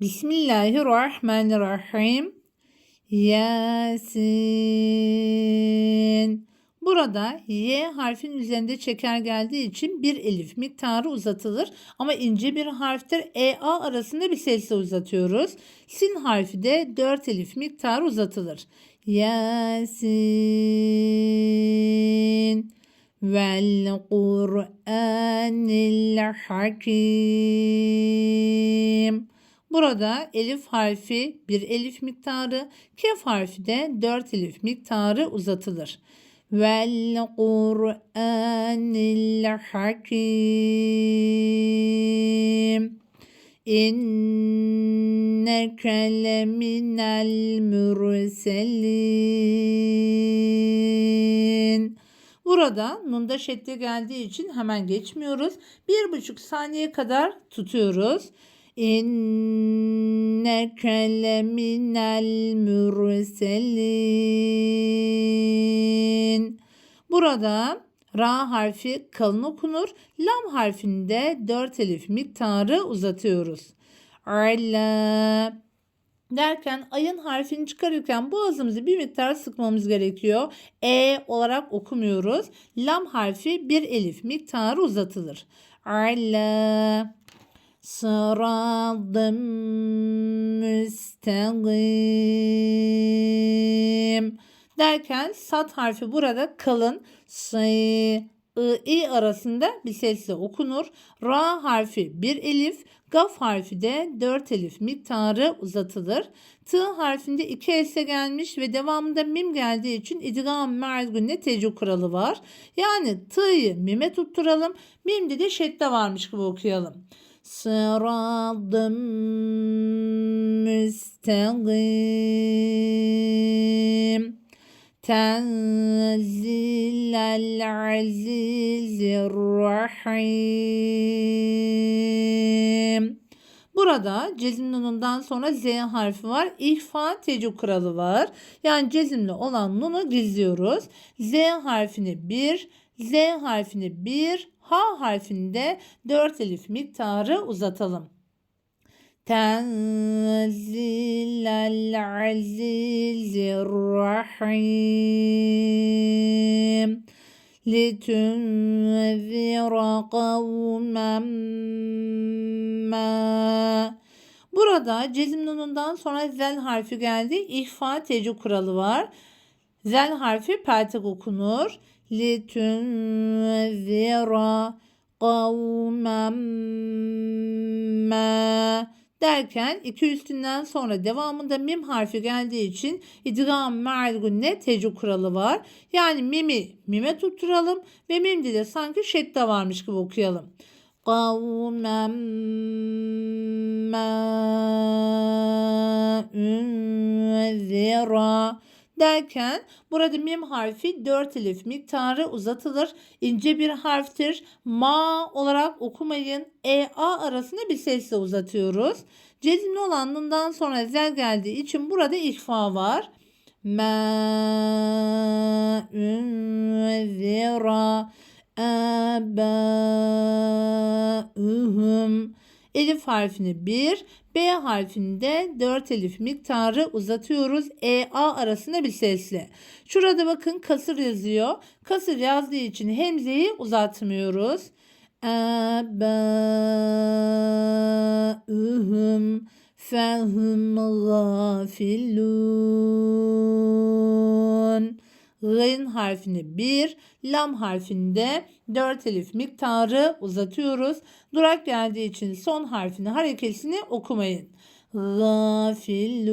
Bismillahirrahmanirrahim. Yasin. Burada Y harfin üzerinde çeker geldiği için bir elif miktarı uzatılır ama ince bir harftir. E A arasında bir sesle uzatıyoruz. Sin harfi de 4 elif miktarı uzatılır. Yasin vel Kur'anil Hakim. Burada elif harfi bir elif miktarı, kef harfi de 4 elif miktarı uzatılır. Vel Kur'anil Hakim. İnneke leminel mürselin. Burada nunda şedde geldiği için hemen geçmiyoruz. Bir buçuk saniye kadar tutuyoruz. İnneke leminel mürselin. Burada Ra harfi kalın okunur. Lam harfinde 4 elif miktarı uzatıyoruz. Ala derken ayın harfini çıkarırken boğazımızı bir miktar sıkmamız gerekiyor. E olarak okumuyoruz. Lam harfi bir elif miktarı uzatılır. Ala sıradım müstegim derken sat harfi burada kalın say I, i arasında bir sesle okunur. Ra harfi bir elif, gaf harfi de dört elif miktarı uzatılır. T harfinde iki else gelmiş ve devamında mim geldiği için idgam mergünle tecrü kuralı var. Yani t'yı mime tutturalım. Mimde de şedde varmış gibi okuyalım. Sıradım müstegim. Tenzilel azizir rahim. Burada cezim nunundan sonra Z harfi var. İhfa tecü kuralı var. Yani cezimli olan nunu gizliyoruz. Z harfini 1, Z harfini 1, H harfini de 4 elif miktarı uzatalım. تنزيل العزيز الرحيم لتنذر قوما ما Burada cezim nunundan sonra zel harfi geldi. İhfa tecü kuralı var. Zel harfi peltek okunur. Litunzira kavmen ma derken iki üstünden sonra devamında mim harfi geldiği için idgam me'al gunne tecü kuralı var. Yani mimi mime tutturalım ve mimde de sanki şedde varmış gibi okuyalım. Kavmen ma'un derken burada mim harfi 4 elif miktarı uzatılır. İnce bir harftir. Ma olarak okumayın. E A arasında bir sesle uzatıyoruz. Cezimli olanından sonra zel geldiği için burada ihfa var. Ma zira abâuhum Elif harfini 1, B harfini de 4 elif miktarı uzatıyoruz. E, A arasında bir sesle. Şurada bakın kasır yazıyor. Kasır yazdığı için hemzeyi uzatmıyoruz. Âbâuhum fehum gafilun. G'ın harfini 1, lam harfinde 4 elif miktarı uzatıyoruz. Durak geldiği için son harfini harekesini okumayın. Gafilun